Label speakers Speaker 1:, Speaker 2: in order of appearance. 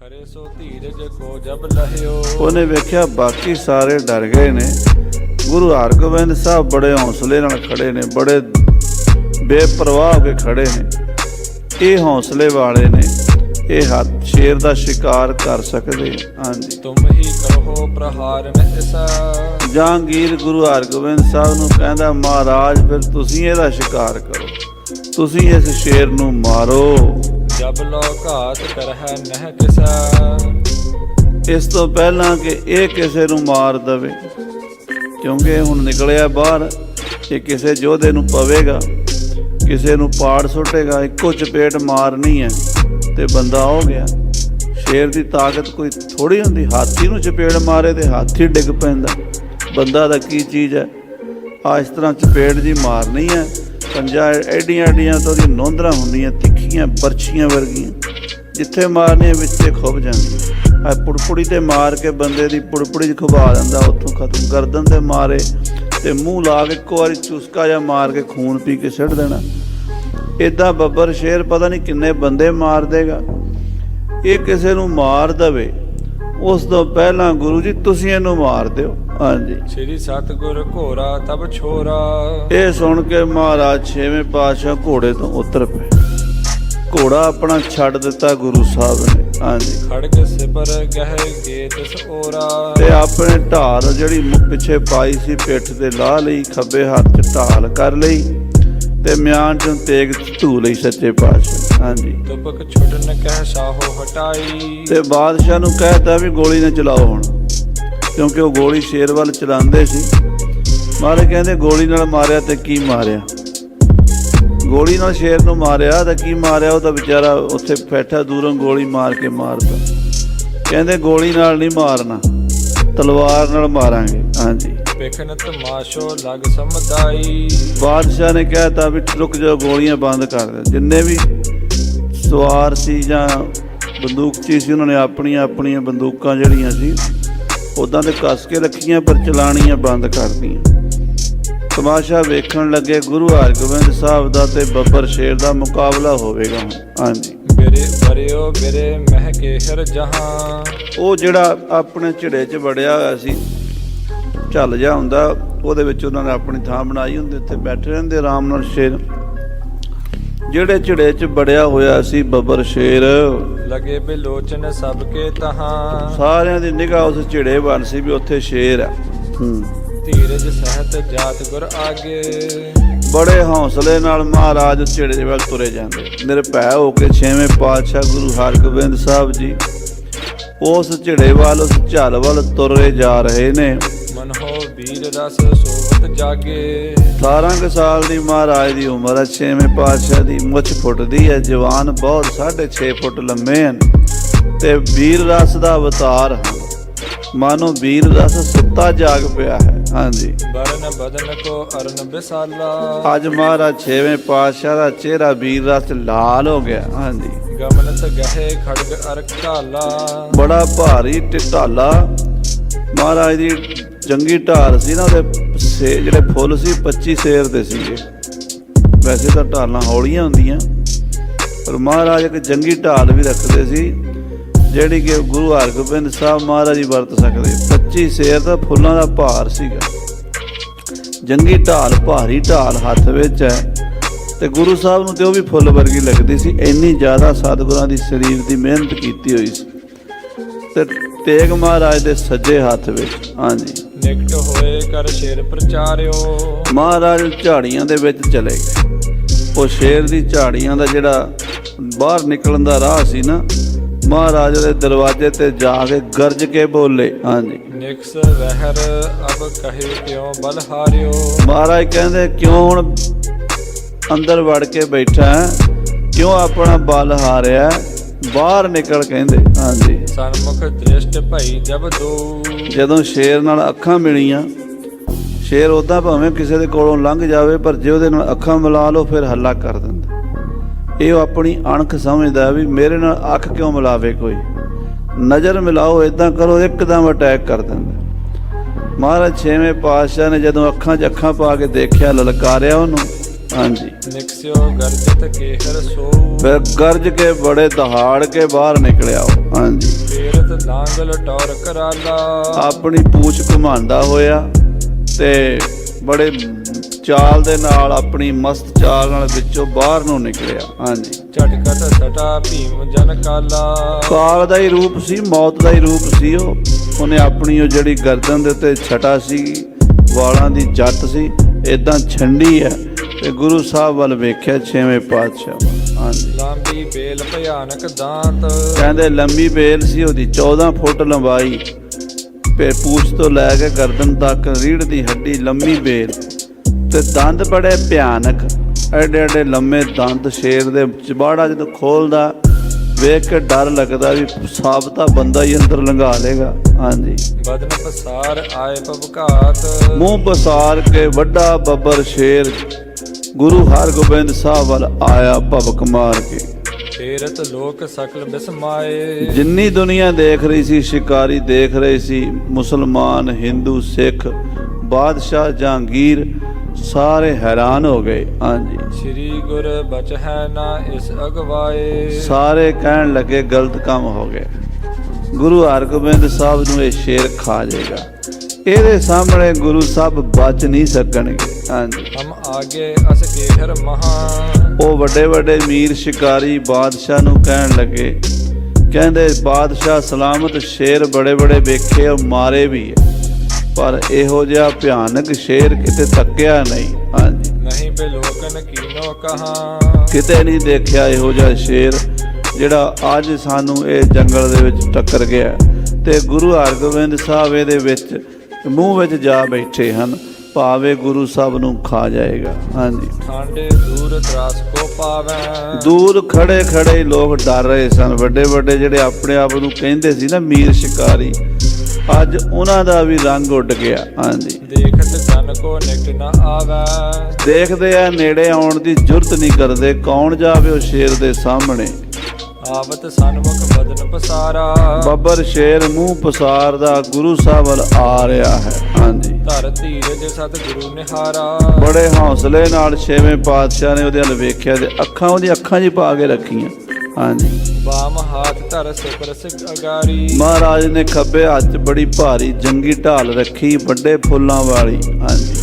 Speaker 1: ਖਰੇ ਸੋ ਧੀਰਜ ਕੋ ਜਬ ਲਹਿਓ।
Speaker 2: ਉਹਨੇ ਵੇਖਿਆ ਬਾਕੀ ਸਾਰੇ ਡਰ ਗਏ ਨੇ। ਗੁਰੂ ਹਰਗੋਬਿੰਦ ਸਾਹਿਬ ਬੜੇ ਹੌਸਲੇ ਨਾਲ ਖੜੇ ਨੇ ਬੜੇ ਬੇਪਰਵਾਹ ਹੋ ਕੇ ਖੜੇ ਨੇ। ਇਹ ਹੌਸਲੇ ਵਾਲੇ ਨੇ ਇਹ ਹੱਥ ਸ਼ੇਰ ਦਾ ਸ਼ਿਕਾਰ ਕਰ ਸਕਦੇ ਹਾਂਜੀ।
Speaker 1: ਤੁਮ ਹੀ ਕਰੋ ਪ੍ਰਹਾਰ ਨਿਸਾ
Speaker 2: ਜਹਾਂਗੀਰ ਗੁਰੂ ਹਰਗੋਬਿੰਦ ਸਾਹਿਬ ਨੂੰ ਕਹਿੰਦਾ ਮਹਾਰਾਜ ਫਿਰ ਤੁਸੀਂ ਇਹਦਾ ਸ਼ਿਕਾਰ ਕਰੋ। ਤੁਸੀਂ ਇਸ ਸ਼ੇਰ ਨੂੰ ਮਾਰੋ।
Speaker 1: ਜਬ ਲੋ ਘਾਤ ਕਰਹਿ ਨਹਿ ਕਿਸਾ
Speaker 2: ਇਸ ਤੋਂ ਪਹਿਲਾਂ ਕਿ ਇਹ ਕਿਸੇ ਨੂੰ ਮਾਰ ਦਵੇ, ਕਿਉਂਕਿ ਹੁਣ ਨਿਕਲਿਆ ਬਾਹਰ ਕਿ ਕਿਸੇ ਯੋਧੇ ਨੂੰ ਪਵੇਗਾ, ਕਿਸੇ ਨੂੰ ਪਾੜ ਸੁੱਟੇਗਾ, ਇੱਕੋ ਚਪੇਟ ਮਾਰਨੀ ਹੈ ਤੇ ਬੰਦਾ ਹੋ ਗਿਆ। ਸ਼ੇਰ ਦੀ ਤਾਕਤ ਕੋਈ ਥੋੜੀ ਹੁੰਦੀ, ਹਾਥੀ ਨੂੰ ਚਪੇੜ ਮਾਰੇ ਤੇ ਹਾਥੀ ਡਿੱਗ ਪੈਂਦਾ। ਬੰਦਾ ਦਾ ਕੀ ਚੀਜ਼ ਹੈ? ਆ ਇਸ ਤਰ੍ਹਾਂ ਚਪੇੜ ਜੀ ਮਾਰਨੀ ਹੈ ਪੰਜਾਂ ਐਡੀਆਂ ਐਡੀਆਂ ਤੋਂ ਉਹਦੀ ਨੋਂਦਰਾਂ ਹੁੰਦੀਆਂ, ਤਿੱਖੀਆਂ, ਬਰਛੀਆਂ ਵਰਗੀਆਂ। ਜਿੱਥੇ ਮਾਰਨੀ ਵਿੱਚੇ ਖੁੱਭ ਜਾਂਦੀ ਆ ਪੁੜਪੁੜੀ ਤੇ ਮਾਰ ਕੇ ਬੰਦੇ ਦੀ ਪੁੜਪੁੜੀ 'ਚ ਖੁਬਾ ਦਿੰਦਾ, ਉੱਥੋਂ ਖਤਮ। ਗਰਦਨ ਤੇ ਮਾਰੇ ਤੇ ਮੂੰਹ ਲਾ ਕੇ ਇੱਕੋ ਵਾਰੀ ਚੁਸਕਾ ਜਾਂ ਮਾਰ ਕੇ ਖੂਨ ਪੀ ਕੇ ਸਿੱਟ ਦੇਣਾ। ਇਦਾਂ ਬੱਬਰ ਸ਼ੇਰ ਪਤਾ ਨਹੀਂ ਕਿੰਨੇ ਬੰਦੇ ਮਾਰ ਦੇਗਾ। ਇਹ ਕਿਸੇ ਨੂੰ ਮਾਰ ਦਵੇ, ਉਸ ਤੋਂ ਪਹਿਲਾਂ ਗੁਰੂ ਜੀ, ਤੁਸੀਂ ਇਹਨੂੰ ਮਾਰ ਦਿਓ। ਹਾਂਜੀ।
Speaker 1: ਸ੍ਰੀ ਸਤਗੁਰ ਘੋਰਾ ਤਬ ਛੋਰਾ।
Speaker 2: ਇਹ ਸੁਣ ਕੇ ਮਹਾਰਾਜ ਛੇਵੇਂ ਪਾਤਸ਼ਾਹ ਘੋੜੇ ਤੋਂ ਉਤਰ ਪਏ। ਘੋੜਾ ਆਪਣਾ ਛੱਡ ਦਿੱਤਾ ਗੁਰੂ ਸਾਹਿਬ ਨੇ। ਹਾਂਜੀ।
Speaker 1: ਖੜਗ ਸਿਪਰ ਗਹਿ ਗੇ ਤਿਸ ਓਰਾ
Speaker 2: ਤੇ ਆਪਣੇ ਢਾਲ ਜਿਹੜੀ ਪਿੱਛੇ ਪਾਈ ਸੀ ਪਿੱਠ ਤੇ ਲਾ ਲਈ ਖੱਬੇ ਹੱਥ 'ਚ ਢਾਲ ਕਰ ਲਈ ਤੇ ਮਿਆਨ ਚੋਂ ਤੇਗ ਧੂ ਲਈ ਸੱਚੇ ਪਾਤਸ਼ਾਹ। ਹਾਂਜੀ।
Speaker 1: ਤੁਪਕ ਛੁਟਨ ਕਹਿ ਸਾਹੋ ਹਟਾਈ।
Speaker 2: ਤੇ ਬਾਦਸ਼ਾਹ ਨੂੰ ਕਹਿਤਾ ਵੀ ਗੋਲੀ ਨਾ ਚਲਾਓ ਹੁਣ। ਕਿਉਂਕਿ ਉਹ ਗੋਲੀ ਸ਼ੇਰ ਵੱਲ ਚਲਾਉਂਦੇ ਸੀ। ਮਾਰੇ ਕਹਿੰਦੇ ਗੋਲੀ ਨਾਲ ਮਾਰਿਆ ਤੇ ਕੀ ਮਾਰਿਆ? ਗੋਲੀ ਨਾਲ ਸ਼ੇਰ ਨੂੰ ਮਾਰਿਆ ਤਾਂ ਕੀ ਮਾਰਿਆ? ਉਹ ਤਾਂ ਵਿਚਾਰਾ ਉੱਥੇ ਬੈਠਾ ਦੂਰੋਂ ਗੋਲੀ ਮਾਰ ਕੇ ਮਾਰਦਾ। ਕਹਿੰਦੇ ਗੋਲੀ ਨਾਲ ਨਹੀਂ ਮਾਰਨਾ ਤਲਵਾਰ ਨਾਲ ਮਾਰਾਂਗੇ। ਹਾਂਜੀ।
Speaker 1: ਪਿਖਨ ਤਮਾਸ਼ੋ ਲਗ ਸਮਦਾਈ।
Speaker 2: ਬਾਦਸ਼ਾਹ ਨੇ ਕਹਿਤਾ ਵੀ ਰੁਕ ਜਾਓ ਗੋਲੀਆਂ ਬੰਦ ਕਰ ਦੇ ਜਿੰਨੇ ਵੀ ਸਵਾਰ ਸੀ ਜਾਂ ਬੰਦੂਕਚੀ ਸੀ ਉਹਨਾਂ ਨੇ ਆਪਣੀਆਂ ਆਪਣੀਆਂ ਬੰਦੂਕਾਂ ਜਿਹੜੀਆਂ ਸੀ ਉਦਾਂ ਤੇ ਕੱਸ ਕੇ ਰੱਖੀਆਂ ਪਰ ਚਲਾਣੀਆਂ ਬੰਦ ਕਰਤੀਆਂ। ਤਮਾਸ਼ਾ ਵੇਖਣ ਲੱਗੇ ਗੁਰੂ ਹਰਗੋਬਿੰਦ ਸਾਹਿਬ ਦਾ ਤੇ ਬੱਬਰ ਸ਼ੇਰ ਦਾ ਮੁਕਾਬਲਾ ਹੋਵੇਗਾ। ਹਾਂਜੀ।
Speaker 1: ਬਿਰੇ ਬਰਿਓ ਬਿਰੇ ਮਹਿ ਕੇਹਰ ਜਹਾਂ।
Speaker 2: ਉਹ ਜਿਹੜਾ ਆਪਣੇ ਝਿੜੇ 'ਚ ਵੜਿਆ ਹੋਇਆ ਸੀ ਝੱਲ ਜਾ ਹੁੰਦਾ ਉਹਦੇ ਵਿੱਚ ਉਹਨਾਂ ਨੇ ਆਪਣੀ ਥਾਂ ਬਣਾਈ ਹੁੰਦੀ ਉੱਥੇ ਬੈਠੇ ਰਹਿੰਦੇ ਆਰਾਮ ਨਾਲ ਸ਼ੇਰ। ਜਿਹੜੇ ਝਿੜੇ 'ਚ ਵੜਿਆ ਹੋਇਆ ਸੀ ਬੱਬਰ ਸ਼ੇਰ
Speaker 1: ਲਗੇ ਬਿਲੋਚਨ ਸਭ ਕੇ ਤਹਾਂ।
Speaker 2: ਸਾਰਿਆਂ ਦੀ ਨਿਗਾਹ ਉਸ ਝਿੜੇ ਬਣ ਸੀ ਵੀ ਉੱਥੇ ਸ਼ੇਰ ਹੈ ਹੂੰ।
Speaker 1: ਧੀਰਜ ਸਹਿਤ ਜਾਤ ਗੁਰ ਆਗੇ।
Speaker 2: ਬੜੇ ਹੌਸਲੇ ਨਾਲ ਮਹਾਰਾਜ ਝਿੜੇ ਦੇ ਵੱਲ ਤੁਰੇ ਜਾਂਦੇ। ਨਿਰਭੈ ਹੋ ਕੇ ਛੇਵੇਂ ਪਾਤਸ਼ਾਹ ਗੁਰੂ ਹਰਗੋਬਿੰਦ ਸਾਹਿਬ ਜੀ ਉਸ ਝਿੜੇ ਵੱਲ ਉਸ ਝੱਲ ਵੱਲ ਤੁਰੇ ਜਾ ਰਹੇ ਨੇ।
Speaker 1: ਮਨ ਹੋ ਵੀਰ ਰਸ ਸੋਵਤ ਜਾਗੇ।
Speaker 2: 18 ਕੁ ਸਾਲ ਦੀ ਮਹਾਰਾਜ ਦੀ ਉਮਰ ਹੈ ਛੇਵੇਂ ਪਾਤਸ਼ਾਹ ਦੀ ਮੁੱਛ ਫੁੱਟਦੀ ਹੈ ਜਵਾਨ ਬਹੁਤ 6.5 ਫੁੱਟ ਲੰਮੇ ਹਨ ਤੇ ਵੀਰ ਰਸ ਦਾ ਅਵਤਾਰ ਮਾਨੋ ਵੀਰ ਰਸ ਸੁੱਤਾ ਜਾਗ ਪਿਆ ਹੈ। ਹਾਂਜੀ।
Speaker 1: ਬਰਨ ਬਦਨ ਕੋ ਅਰਨ ਬਿਸਾਲਾ
Speaker 2: ਅੱਜ ਮਹਾਰਾਜ ਛੇਵੇਂ ਪਾਤਸ਼ਾਹ ਦਾ ਚਿਹਰਾ ਵੀਰ ਰਸ ਲਾਲ ਹੋ ਗਿਆ ਹਾਂਜੀ।
Speaker 1: ਗਮਨਤ ਗਹਿ ਖੜਗ ਅਰ ਕਾਲਾ
Speaker 2: ਬੜਾ ਭਾਰੀ ਢਾਲਾ। ਮਹਾਰਾਜ ਦੀ ਜੰਗੀ ਢਾਲ ਸੀ ਨਾ, ਉਹਦੇ ਸੇ ਜਿਹੜੇ ਫੁੱਲ ਸੀ 25 ਸੇਰ ਦੇ ਸੀਗੇ ਵੈਸੇ ਤਾਂ ਢਾਲਾਂ ਹੌਲੀਆਂ ਹੁੰਦੀਆਂ, ਪਰ ਮਹਾਰਾਜ ਇੱਕ ਜੰਗੀ ਢਾਲ ਵੀ ਰੱਖਦੇ ਸੀ, ਜਿਹੜੀ ਕਿ ਗੁਰੂ ਹਰਗੋਬਿੰਦ ਸਾਹਿਬ ਮਹਾਰਾਜ ਹੀ ਵਰਤ ਸਕਦੇ। 25 ਸੇਰ ਦਾ ਫੁੱਲਾਂ ਦਾ ਭਾਰ ਸੀਗਾ। ਜੰਗੀ ਢਾਲ, ਭਾਰੀ ਢਾਲ ਹੱਥ ਵਿੱਚ ਹੈ, ਤੇ ਗੁਰੂ ਸਾਹਿਬ ਨੂੰ ਤੇ ਉਹ ਵੀ ਫੁੱਲ ਵਰਗੀ ਲੱਗਦੀ ਸੀ। ਇੰਨੀ ਜ਼ਿਆਦਾ ਸਤਿਗੁਰਾਂ ਦੀ ਸਰੀਰ ਦੀ ਮਿਹਨਤ ਕੀਤੀ ਹੋਈ ਸੀ। ਤੇ ਤੇਗ ਮਹਾਰਾਜ ਦੇ ਸੱਜੇ ਹੱਥ ਵਿੱਚ। ਹਾਂਜੀ।
Speaker 1: ਨਿਕਟ ਹੋਏ ਕਰ ਸ਼ੇਰ ਪ੍ਰਚਾਰਿਓ।
Speaker 2: ਮਹਾਰਾਜ ਝਾੜੀਆਂ ਦੇ ਵਿੱਚ ਚਲੇ ਗਏ। ਉਹ ਸ਼ੇਰ ਦੀ ਝਾੜੀਆਂ ਦਾ ਜਿਹੜਾ ਬਾਹਰ ਨਿਕਲਣ ਦਾ ਰਾਹ ਸੀ ਨਾ ਮਹਾਰਾਜ ਦੇ ਦਰਵਾਜ਼ੇ ਤੇ ਜਾ ਕੇ ਗਰਜ ਕੇ ਬੋਲੇ। ਹਾਂਜੀ।
Speaker 1: ਨਿਕਸ ਵਹਿਰ ਅਬ ਕਹੇ ਕਿਉ ਬਲ ਹਾਰਿਓ।
Speaker 2: ਮਹਾਰਾਜ ਕਹਿੰਦੇ ਕਿਉਂ ਹੁਣ ਅੰਦਰ ਵੜ ਕੇ ਬੈਠਾ? ਕਿਉਂ ਆਪਣਾ ਬਲ ਹਾਰਿਆ? ਬਾਹਰ ਨਿਕਲ ਕਹਿੰਦੇ ਹਾਂਜੀ।
Speaker 1: ਸਨਮੁਖ ਦ੍ਰਿਸ਼ਟ ਭਈ ਜਬ ਦੋ।
Speaker 2: ਜਦੋਂ ਸ਼ੇਰ ਨਾਲ ਅੱਖਾਂ ਮਿਲੀਆਂ ਸ਼ੇਰ ਉਦਾਂ ਭਾਵੇਂ ਕਿਸੇ ਦੇ ਕੋਲੋਂ ਲੰਘ ਜਾਵੇ ਪਰ ਜੇ ਉਹਦੇ ਨਾਲ ਅੱਖਾਂ ਮਿਲਾ ਲਓ ਫਿਰ ਹੱਲਾ ਕਰ ਦਿੰਦਾ। ਇਹ ਉਹ ਆਪਣੀ ਅਣਖ ਸਮਝਦਾ ਵੀ ਮੇਰੇ ਨਾਲ ਅੱਖ ਕਿਉਂ ਮਿਲਾਵੇ ਕੋਈ? ਨਜ਼ਰ ਮਿਲਾਓ ਇਦਾਂ ਕਰੋ ਇੱਕਦਮ ਅਟੈਕ ਕਰ ਦਿੰਦਾ। ਮਹਾਰਾਜ ਛੇਵੇਂ ਪਾਤਸ਼ਾਹ ਨੇ ਜਦੋਂ ਅੱਖਾਂ 'ਚ ਅੱਖਾਂ ਪਾ ਕੇ ਦੇਖਿਆ ਲਲਕਾਰਿਆ ਉਹਨੂੰ। ਹਾਂਜੀ।
Speaker 1: ਨਿਕਸਿਓ ਗਰਜਤ ਕੇਹਰ ਸੋ।
Speaker 2: ਫਿਰ ਗਰਜ ਕੇ ਬੜੇ ਦਹਾੜ ਕੇ ਬਾਹਰ ਨਿਕਲਿਆ ਉਹ। ਹਾਂਜੀ।
Speaker 1: ਫੇਰਤ ਲਾਂਗਲ ਟੌਰ ਕਰਾਲਾ।
Speaker 2: ਆਪਣੀ ਪੂਛ ਘੁਮਾਉਂਦਾ ਹੋਇਆ ਤੇ ਬੜੇ ਚਾਲ ਦੇ ਨਾਲ ਆਪਣੀ ਮਸਤ ਚਾਲ ਨਾਲ ਵਿੱਚੋਂ ਬਾਹਰ ਨੂੰ ਨਿਕਲਿਆ। ਹਾਂਜੀ।
Speaker 1: ਝਟਕਤ ਸਟਾ ਭੀਮ ਜਨ ਕਾਲਾ।
Speaker 2: ਕਾਲ ਦਾ ਹੀ ਰੂਪ ਸੀ ਮੌਤ ਦਾ ਹੀ ਰੂਪ ਸੀ ਉਹ। ਉਹਨੇ ਆਪਣੀ ਉਹ ਜਿਹੜੀ ਗਰਦਨ ਦੇ ਉੱਤੇ ਛਟਾ ਸੀ ਵਾਲਾਂ ਦੀ ਜੱਟ ਸੀ ਇਦਾਂ ਛੰਡੀ ਹੈ। ਤੇ ਗੁਰੂ ਸਾਹਿਬ ਵੱਲ ਵੇਖਿਆ ਛੇਵੇਂ ਪਾਤਸ਼ਾਹ ਹਾਂਜੀ।
Speaker 1: ਲਾਂਬੀ ਬੇਲ ਭਿਆਨਕ ਦਾੰਤ।
Speaker 2: ਕਹਿੰਦੇ ਲੰਮੀ ਬੇਲ ਸੀ ਉਹਦੀ 14 ਫੁੱਟ ਲੰਬਾਈ। ਤੇ ਪੂਛ ਤੋਂ ਲੈ ਕੇ ਗਰਦਨ ਤੱਕ ਰੀੜ ਦੀ ਹੱਡੀ ਲੰਮੀ ਬੇਲ। ਤੇ ਦੰਦ ਬੜੇ ਭਿਆਨਕ ਐਡੇ ਐਡੇ ਲੰਮੇ ਦੰਦ ਸ਼ੇਰ ਦੇ ਚਬਾੜਾ ਜਦੋਂ ਖੋਲਦਾ ਵੇਖ ਕੇ ਡਰ ਲੱਗਦਾ ਵੀ ਸਾਬਤਾ ਬੰਦਾ ਹੀ ਅੰਦਰ ਲੰਘਾ ਲੇਗਾ ਹਾਂਜੀ।
Speaker 1: ਬਦਨ ਪਸਾਰ ਆਏ ਪਵਘਾਤ
Speaker 2: ਮੂੰਹ ਪਸਾਰ ਕੇ ਵੱਡਾ ਬੱਬਰ ਸ਼ੇਰ। ਗੁਰੂ ਹਰਗੋਬਿੰਦ ਸਾਹਿਬ ਵੱਲ ਆਇਆ ਭਵਕ ਮਾਰ ਕੇ।
Speaker 1: ਫੇਰਤ ਲੋਕ ਸਕਲ ਬਿਸਮਾਏ।
Speaker 2: ਜਿੰਨੀ ਦੁਨੀਆ ਦੇਖ ਰਹੀ ਸੀ ਸ਼ਿਕਾਰੀ ਦੇਖ ਰਹੇ ਸੀ। ਮੁਸਲਮਾਨ ਹਿੰਦੂ ਸਿੱਖ ਬਾਦਸ਼ਾਹ ਜਹਾਂਗੀਰ ਸਾਰੇ ਹੈਰਾਨ ਹੋ ਗਏ। ਹਾਂਜੀ।
Speaker 1: ਸ੍ਰੀ ਗੁਰ ਬਚ ਹੈ ਨਾ ਇਸ ਅਗਵਾਏ।
Speaker 2: ਸਾਰੇ ਕਹਿਣ ਲੱਗੇ ਗਲਤ ਕੰਮ ਹੋ ਗਏ ਗੁਰੂ ਹਰਗੋਬਿੰਦ ਸਾਹਿਬ ਨੂੰ ਇਹ ਸ਼ੇਰ ਖਾ ਜਾਏਗਾ। ਇਹਦੇ ਸਾਹਮਣੇ ਗੁਰੂ ਸਾਹਿਬ ਬਚ ਨਹੀਂ ਸਕਣਗੇ। ਹਾਂਜੀ।
Speaker 1: ਹਮ ਆਗੇ ਅਸ ਕੇਹਰ ਮਹਾ।
Speaker 2: ਉਹ ਵੱਡੇ ਵੱਡੇ ਮੀਰ ਸ਼ਿਕਾਰੀ ਬਾਦਸ਼ਾਹ ਨੂੰ ਕਹਿਣ ਲੱਗੇ। ਕਹਿੰਦੇ ਬਾਦਸ਼ਾਹ ਸਲਾਮਤ ਸ਼ੇਰ ਬੜੇ ਬੜੇ ਵੇਖੇ ਔਰ ਮਾਰੇ ਵੀ ਹੈ ਪਰ ਇਹੋ ਜਿਹਾ ਭਿਆਨਕ ਸ਼ੇਰ ਕਿਤੇ ਤੱਕਿਆ ਨਹੀਂ। ਹਾਂਜੀ।
Speaker 1: ਨਹੀਂ ਬੇ ਲੋਕਨ ਕੀਨੋ ਕਹਾ।
Speaker 2: ਕਿਤੇ ਨਹੀਂ ਦੇਖਿਆ ਇਹੋ ਜਿਹਾ ਸ਼ੇਰ ਜਿਹੜਾ ਅੱਜ ਸਾਨੂੰ ਇਹ ਜੰਗਲ ਦੇ ਵਿੱਚ ਟੱਕਰ ਗਿਆ ਤੇ ਗੁਰੂ ਹਰਗੋਬਿੰਦ ਸਾਹਿਬ ਇਹਦੇ ਵਿੱਚ ਮੂੰਹ ਵਿੱਚ ਜਾ ਬੈਠੇ ਹਨ ਭਾਵੇਂ ਗੁਰੂ ਸਾਹਿਬ ਨੂੰ ਖਾ ਜਾਏਗਾ। ਹਾਂਜੀ।
Speaker 1: ਠਾਂਡੇ ਦੂਰ ਤਰਾਸ ਕੋ ਪਾਵੈ।
Speaker 2: ਦੂਰ ਖੜੇ ਖੜੇ ਲੋਕ ਡਰ ਰਹੇ ਸਨ। ਵੱਡੇ ਵੱਡੇ ਜਿਹੜੇ ਆਪਣੇ ਆਪ ਨੂੰ ਕਹਿੰਦੇ ਸੀ ਨਾ ਮੀਰ ਸ਼ਿਕਾਰੀ ਅੱਜ ਉਹਨਾਂ ਦਾ ਵੀ ਰੰਗ ਉੱਡ ਗਿਆ ਹਾਂਜੀ।
Speaker 1: ਦੇਖਤ ਜਨ ਕੋ ਨਿਕਟ ਨ ਆਵੈ।
Speaker 2: ਦੇਖਦੇ ਆ ਨੇੜੇ ਆਉਣ ਦੀ ਜੁਰਤ ਨਹੀਂ ਕਰਦੇ ਕੌਣ ਜਾਵੇ ਉਹ ਸ਼ੇਰ ਦੇ ਸਾਹਮਣੇ।
Speaker 1: ਆਵਤ ਸਨਮੁਖ ਬਦਨ ਪਸਾਰਾ।
Speaker 2: ਬੱਬਰ ਸ਼ੇਰ ਮੂੰਹ ਪਸਾਰਦਾ ਗੁਰੂ ਸਾਹਿਬ ਵੱਲ ਆ ਰਿਹਾ ਹੈ ਹਾਂਜੀ।
Speaker 1: ਧਰ ਧੀਰਜ ਸਤ ਗੁਰੂ ਨਿਹਾਰਾ।
Speaker 2: ਬੜੇ ਹੌਸਲੇ ਨਾਲ ਛੇਵੇਂ ਪਾਤਸ਼ਾਹ ਨੇ ਉਹਦੇ ਵੱਲ ਵੇਖਿਆ ਤੇ ਅੱਖਾਂ ਉਹਦੀ ਅੱਖਾਂ 'ਚ ਪਾ ਕੇ ਰੱਖੀਆਂ ਹਾਂਜੀ।
Speaker 1: ਬਾਮ ਹਾਥ ਧਰ ਸੁਪਰਸ ਅਗਾਰੀ।
Speaker 2: ਮਹਾਰਾਜ ਨੇ ਖੱਬੇ ਹੱਥ 'ਚ ਬੜੀ ਭਾਰੀ ਜੰਗੀ ਢਾਲ ਰੱਖੀ ਵੱਡੇ ਫੁੱਲਾਂ ਵਾਲੀ। ਹਾਂਜੀ।